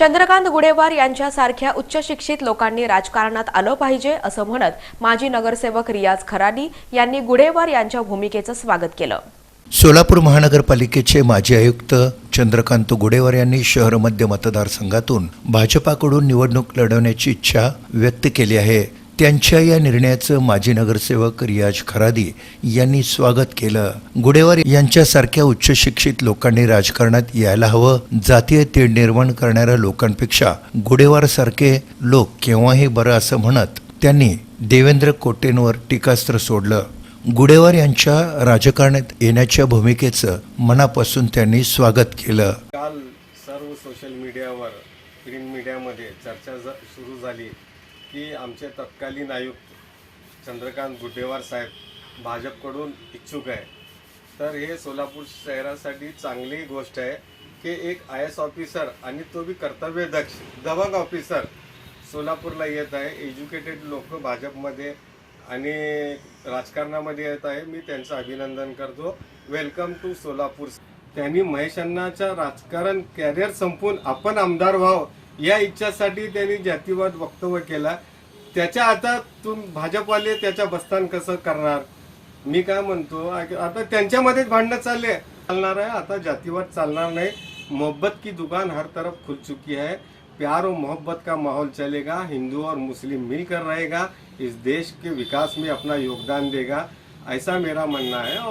चंद्रकांत गुडेवार यांच्यासारख्या उच्च शिक्षित लोकांनी राजकारणात आलं पाहिजे असं म्हणत माजी नगरसेवक रियाज खराडी यांनी गुडेवार यांच्या भूमिकेचं स्वागत केलं. सोलापूर महानगरपालिकेचे माजी आयुक्त चंद्रकांत गुडेवार यांनी शहर मध्य मतदारसंघातून भाजपाकडून निवडणूक लढवण्याची इच्छा व्यक्त केली आहे. त्यांच्या या निर्णयाचं माजी नगरसेवक रियाज खरादी यांनी स्वागत केलं. गुडेवार यांच्यासारख्या उच्च शिक्षित लोकांनी राजकारणात यायला हवं. जातीय तेढ निर्माण करणाऱ्या लोकांपेक्षा गुडेवार सारखे लोक केव्हाही बरं असं म्हणत त्यांनी देवेंद्र कोटेंवर टीकास्त्र सोडलं. गुडेवार यांच्या राजकारणात येण्याच्या भूमिकेचं मनापासून त्यांनी स्वागत केलं. काल सर्व सोशल मीडियावर प्रिंट मीडियामध्ये चर्चा सुरू झाली. की आमचे तत्कालीन आयुक्त चंद्रकांत गुड्डेवार साहेब भाजपकडून इच्छुक आहे. तर हे सोलापूर शहरासाठी चांगली गोष्ट आहे की एक आय एस ऑफिसर आणि तो बी कर्तव्यदक्ष दबंग ऑफिसर सोलापूरला येत आहे. एज्युकेटेड लोक भाजपमध्ये आणि राजकारणामध्ये येत आहे. मी त्यांचं अभिनंदन करतो. Welcome to Solapur. त्यांनी महेश राजकारण कॅरियर संपून आपण आमदार व्हाव. या इच्छासाठी त्यांनी जातीवाद वक्तव्य केला. त्याच्या आता तुम भाजपवाले त्याच्या बस्तान कसं करणार? मी काय म्हणतो आता त्यांच्यामध्येच भांडणं चालले. चालणार आहे आता जातीवाद चालणार नाही. मोहब्बत की दुकान हर तरफ खुल चुकी है. प्यार और मोहब्बत का माहौल चलेगा. हिंदू और मुस्लिम मिलकर रहेगा. इस देश के विकास में अपना योगदान देगा. ऐसा मेरा मानना है और